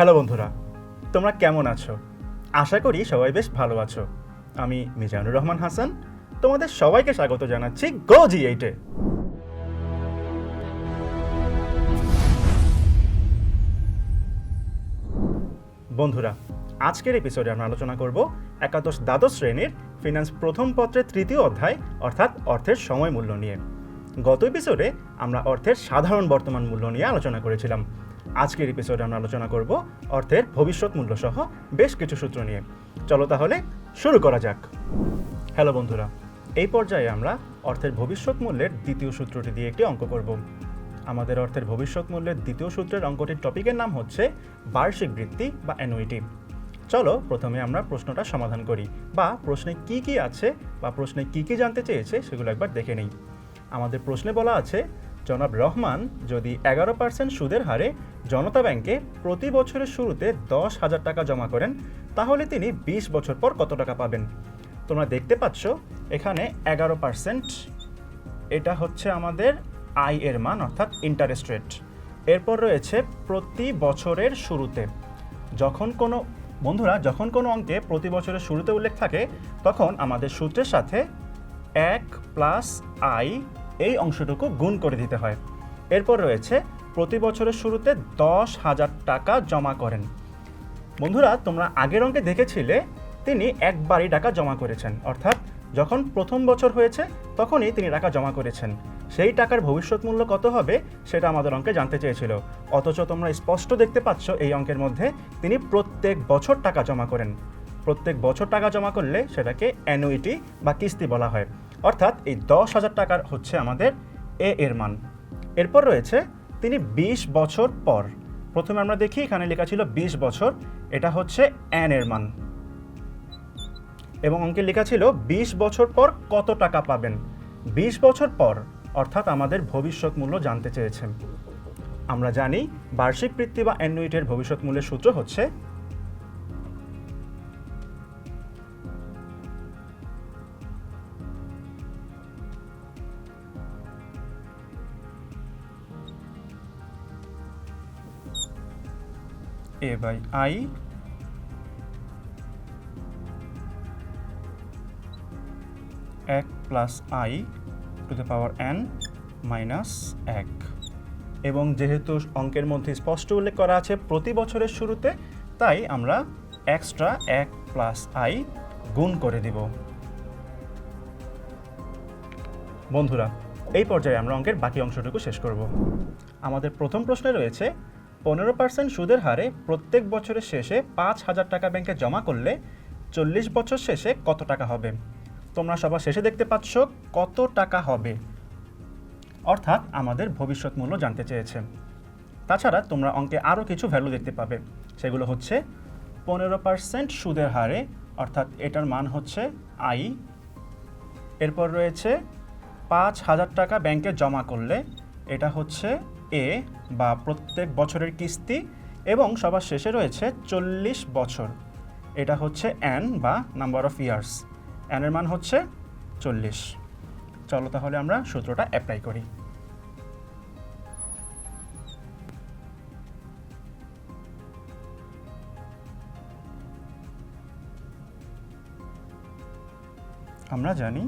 Hello বন্ধুরা, তোমরা কেমন আছো? আশা করি সবাই বেশ ভালো আছো। আমি মিজানুর রহমান হাসান, তোমাদের সবাইকে স্বাগত জানাচ্ছি গো জি এইটে বন্ধুরা, আজকের এপিসোডে আমরা আলোচনা করব একাদশ দ্বাদশ শ্রেণির ফিনান্স প্রথম পত্রের তৃতীয় অধ্যায়, অর্থাৎ অর্থের সময় মূল্য নিয়ে। গত এপিসোডে আমরা অর্থের সাধারণ বর্তমান মূল্য নিয়ে আলোচনা করেছিলাম। আজকের এপিসোডে আমরা আলোচনা করব অর্থের ভবিষ্যৎ মূল্য সহ বেশ কিছু সূত্র নিয়ে। চলো তাহলে শুরু করা যাক। হ্যালো বন্ধুরা, এই পর্যায়ে আমরা অর্থের ভবিষ্যৎ মূল্যের দ্বিতীয় সূত্রটি দিয়ে একটি অঙ্ক করব। আমাদের অর্থের ভবিষ্যৎ মূল্যের দ্বিতীয় সূত্রের অঙ্কটির টপিকের নাম হচ্ছে বার্ষিক বৃত্তি বা অ্যানুইটি চলো প্রথমে আমরা প্রশ্নটা সমাধান করি বা প্রশ্নে কি কি আছে বা প্রশ্নে কি কি জানতে চেয়েছে সেগুলো একবার দেখে নেই। আমাদের প্রশ্নে বলা আছে জনাব রহমান, যদি এগারো পার্সেন্ট সুদের হারে জনতা ব্যাংকে প্রতি বছরের শুরুতে দশ হাজার টাকা জমা করেন, তাহলে তিনি বিশ বছর পর কত টাকা পাবেন? তোমরা দেখতে পাচ্ছ, এখানে এগারো পার্সেন্ট এটা হচ্ছে আমাদের আই এর মান, অর্থাৎ ইন্টারেস্ট রেট এরপর রয়েছে প্রতি বছরের শুরুতে। যখন কোনো, বন্ধুরা, যখন কোনো অঙ্কে প্রতি বছরের শুরুতে উল্লেখ থাকে, তখন আমাদের সূত্রের সাথে এক প্লাস আই এই অংশটুকু গুণ করে দিতে হয়। এরপর রয়েছে, প্রতি বছরের শুরুতে দশ হাজার টাকা জমা করেন। বন্ধুরা, তোমরা আগের অঙ্কে দেখেছিলে, তিনি একবারই টাকা জমা করেছেন। অর্থাৎ, যখন প্রথম বছর হয়েছে, তখনই তিনি টাকা জমা করেছেন। সেই টাকার ভবিষ্যৎ মূল্য কত হবে, সেটা আমাদের অঙ্কে জানতে চেয়েছিল। অথচ তোমরা স্পষ্ট দেখতে পাচ্ছ এই অঙ্কের মধ্যে, তিনি প্রত্যেক বছর টাকা জমা করেন। প্রত্যেক বছর টাকা জমা করলে সেটাকে অ্যানুইটি বা কিস্তি বলা হয়। অর্থাৎ এই দশ হাজার টাকার হচ্ছে আমাদের এ এর মান। এরপর রয়েছে তিনি ২০ বছর পর। প্রথমে আমরা দেখি, এখানে লেখা ছিল ২০ বছর, এটা হচ্ছে অ্যান এর মান। এবং অঙ্কে লেখা ছিল ২০ বছর পর কত টাকা পাবেন? ২০ বছর পর, অর্থাৎ আমাদের ভবিষ্যৎ মূল্য জানতে চেয়েছেন আমরা জানি, বার্ষিক বৃত্তি বা অ্যানুইটের ভবিষ্যৎ মূল্যের সূত্র হচ্ছে বাই আই? এক plus i to the power n minus এক। এবং যেহেতু অঙ্কের মধ্যে স্পষ্ট উল্লেখ করা আছে প্রতি বছরের শুরুতে, তাই আমরা এক্সট্রা এক প্লাস আই গুণ করে দিব। বন্ধুরা, এই পর্যায়ে আমরা অঙ্কের বাকি অংশটুকু শেষ করব। আমাদের প্রথম প্রশ্নে রয়েছে পনেরো পার্সেন্ট সুদের হারে প্রত্যেক বছরের শেষে পাঁচ হাজার টাকা ব্যাংকে জমা করলে চল্লিশ বছর শেষে কত টাকা হবে? তোমরা সবার শেষে দেখতে পাচ্ছ কত টাকা হবে। অর্থাৎ আমাদের ভবিষ্যৎ মূল্য জানতে চেয়েছে। তাছাড়া তোমরা অঙ্কে আরও কিছু ভ্যালু দেখতে পাবে। সেগুলো হচ্ছে পনেরো পার্সেন্ট সুদের হারে, অর্থাৎ এটার মান হচ্ছে আই এরপর রয়েছে পাঁচ হাজার টাকা ব্যাংকে জমা করলে এটা হচ্ছে এ বা প্রত্যেক বছরের কিস্তি এবং সবার শেষে রয়েছে চল্লিশ বছর। এটা হচ্ছে এন বা নাম্বার অফ ইয়ার্স। এনের মান হচ্ছে চল্লিশ। চলো তাহলে আমরা সূত্রটা অ্যাপ্লাই করি। আমরা জানি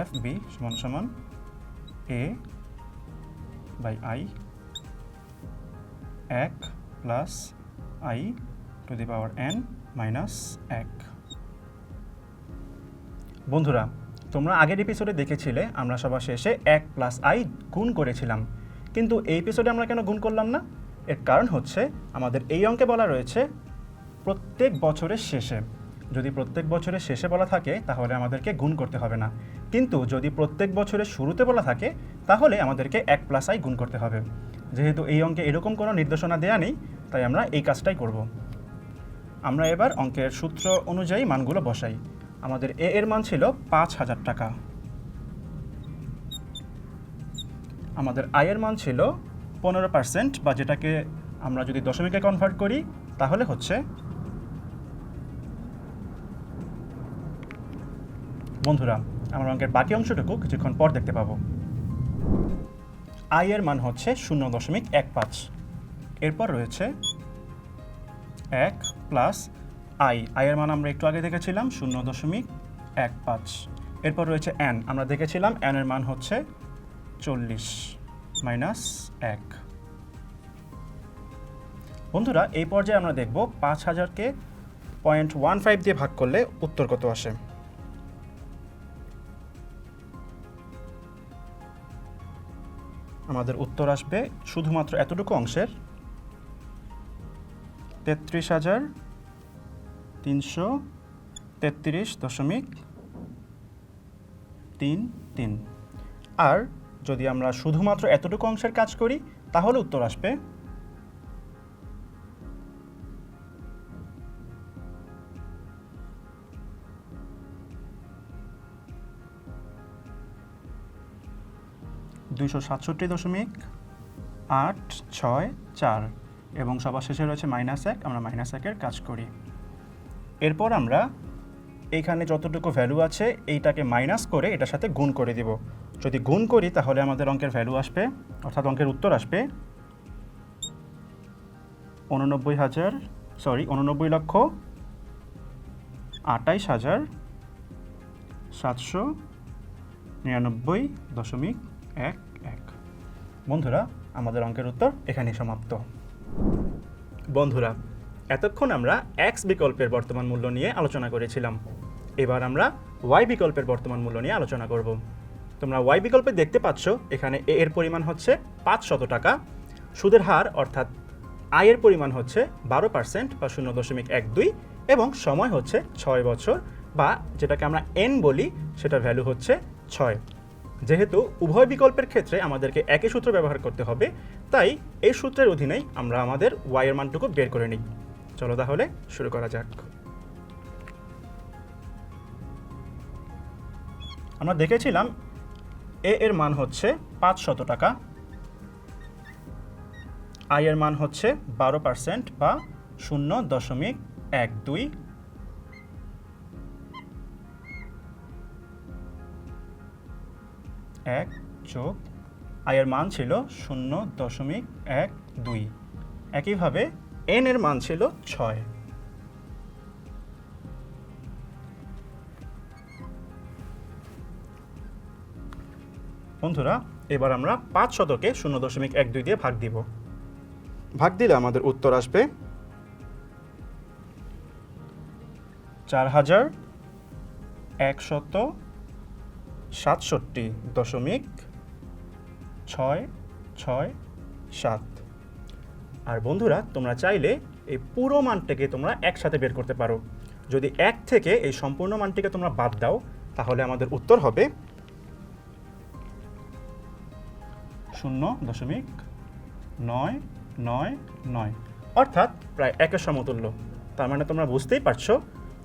এফ বি সমান সমান এ বাই আই এক plus i to the power n minus এক। বন্ধুরা, তোমরা আগের এপিসোডে দেখেছিলে, আমরা সবার শেষে এক প্লাস আই গুণ করেছিলাম। কিন্তু এই এপিসোডে আমরা কেন গুণ করলাম না? এর কারণ হচ্ছে, আমাদের এই অঙ্কে বলা রয়েছে, প্রত্যেক বছরের শেষে। যদি প্রত্যেক বছরের শেষে বলা থাকে, তাহলে আমাদেরকে গুণ করতে হবে না। কিন্তু যদি প্রত্যেক বছরের শুরুতে বলা থাকে, তাহলে আমাদেরকে এক প্লাস আই গুণ করতে হবে। যেহেতু এই অঙ্কে এরকম কোনো নির্দেশনা দেওয়া নেই, তাই আমরা এই কাজটাই করব। আমরা এবার অঙ্কের সূত্র অনুযায়ী মানগুলো বসাই। আমাদের এ এর মান ছিল পাঁচ হাজার টাকা। আমাদের আয়ের মান ছিল পনেরো পার্সেন্ট বা যেটাকে আমরা যদি দশমিকে কনভার্ট করি, তাহলে হচ্ছে বন্ধুরা, আমার অঙ্কের বাকি অংশটুকু কিছুক্ষণ পর দেখতে পাবো। আই এর মান হচ্ছে শূন্য দশমিক এক পাঁচ। এরপর রয়েছে এক প্লাস আই আয়ের মান আমরা একটু আগে দেখেছিলাম, শূন্য দশমিক এক পাঁচ। এরপর রয়েছে এন আমরা দেখেছিলাম এর মান হচ্ছে চল্লিশ মাইনাস এক। বন্ধুরা, এই পর্যায়ে আমরা দেখব পাঁচ হাজারকে পয়েন্ট ওয়ান ফাইভ দিয়ে ভাগ করলে উত্তর কত আসে। আমাদের উত্তর আসবে শুধুমাত্র এতটুকু অংশের। তেত্রিশ হাজার তিনশো তেত্রিশ দশমিক তিন তিন। আর যদি আমরা শুধুমাত্র এতটুকু অংশের কাজ করি, তাহলে উত্তর আসবে দুইশো সাতষট্টি দশমিক আট ছয় চার এবং সবার শেষে রয়েছে মাইনাস এক, আমরা মাইনাস একের কাজ করি। এরপর আমরা এইখানে যতটুকু ভ্যালু আছে এইটাকে মাইনাস করে এটার সাথে গুণ করে দিব। যদি গুণ করি তাহলে আমাদের অঙ্কের ভ্যালু আসবে, অর্থাৎ অঙ্কের উত্তর আসবে উননব্বই হাজার সরি উননব্বই লক্ষ আটাইশ হাজার সাতশো নিরানব্বই দশমিক এক এক। বন্ধুরা, আমাদের অঙ্কের উত্তর এখানেই সমাপ্ত। বন্ধুরা, এতক্ষণ আমরা এক্স বিকল্পের বর্তমান মূল্য নিয়ে আলোচনা করেছিলাম। এবার আমরা ওয়াই বিকল্পের বর্তমান মূল্য নিয়ে আলোচনা করব। তোমরা ওয়াই বিকল্পে দেখতে পাচ্ছ, এখানে এ এর পরিমাণ হচ্ছে পাঁচ শত টাকা। সুদের হার, অর্থাৎ আয়ের পরিমাণ হচ্ছে বারো পার্সেন্ট বা শূন্য দশমিক এক দুই এবং সময় হচ্ছে ছয় বছর বা যেটাকে আমরা এন বলি, সেটার ভ্যালু হচ্ছে ছয়। যেহেতু উভয় বিকল্পের ক্ষেত্রে আমাদেরকে একই সূত্র ব্যবহার করতে হবে, তাই এই সূত্রের অধীনেই আমরা আমাদের ওয়াই এর মানটুকু বের করে নিই। চলো তাহলে শুরু করা যাক। আমরা দেখেছিলাম এ এর মান হচ্ছে পাঁচ শত টাকা আই এর মান হচ্ছে বারো পার্সেন্ট বা শূন্য দশমিক এক দুই এক যোগ আয়ের মান ছিল শূন্য দশমিক এক দুই। একইভাবে এন এর মান ছিল ছয়। বন্ধুরা এবার আমরা পাঁচ শতকে শূন্য দশমিক এক দুই দিয়ে ভাগ দিব। ভাগ দিলে আমাদের উত্তর আসবে চার হাজার একশত সাতষট্টি দশমিক ছয় ছয় সাত। আর বন্ধুরা, তোমরা চাইলে এই পুরো মানটাকে তোমরা একসাথে বের করতে পারো। যদি এক থেকে এই সম্পূর্ণ মানটিকে তোমরা বাদ দাও, তাহলে আমাদের উত্তর হবে শূন্য দশমিক নয় নয় নয়। অর্থাৎ প্রায় একের সমতুল্য। তার মানে তোমরা বুঝতেই পারছ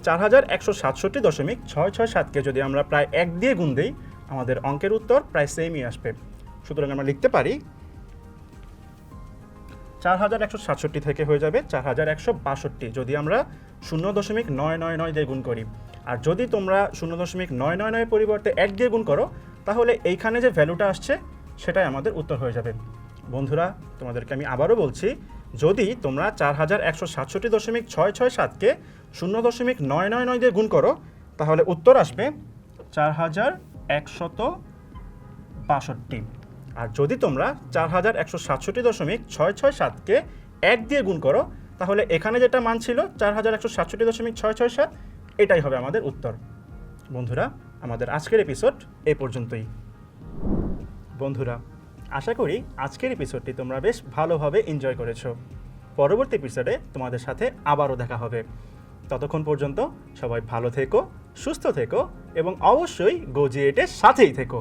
চার হাজার একশো সাতষট্টি দশমিক ছয় ছয় সাতকে যদি আমরা প্রায় এক দিয়ে গুণ দিই, আমাদের অঙ্কের উত্তর প্রায় সেমই আসবে। সুতরাং আমরা লিখতে পারি, চার হাজার একশো সাতষট্টি থেকে হয়ে যাবে চার হাজার একশো বাষট্টি। যদি আমরা শূন্য দশমিক নয় নয় নয় দিয়ে গুণ করি, আর যদি তোমরা শূন্য দশমিক নয় নয় নয় পরিবর্তে এক দিয়ে গুণ করো, তাহলে এইখানে যে ভ্যালুটা আসছে, সেটাই আমাদের উত্তর হয়ে যাবে। বন্ধুরা, তোমাদেরকে আমি আবারও বলছি, যদি তোমরা চার হাজার একশো সাতষট্টি দশমিক ছয় ছয় সাতকে শূন্য দশমিক নয় নয় নয় দিয়ে গুণ করো, তাহলে উত্তর আসবে চার হাজার একশত বাষট্টি আর যদি তোমরা চার হাজার একশো সাতষট্টি দশমিক ছয় ছয় সাতকে এক দিয়ে গুণ করো, তাহলে এখানে যেটা মান ছিল চার হাজার একশো সাতষট্টি দশমিক ছয় ছয় সাত, এটাই হবে আমাদের উত্তর। বন্ধুরা, আমাদের আজকের এপিসোড এই পর্যন্তই। বন্ধুরা, আশা করি আজকের এপিসোডটি তোমরা বেশ ভালোভাবে এনজয় করেছ। পরবর্তী এপিসোডে তোমাদের সাথে আবারও দেখা হবে। ততক্ষণ পর্যন্ত সবাই ভালো থেকো সুস্থ থেকো এবং অবশ্যই গোজিয়েটের সাথেই থেকো।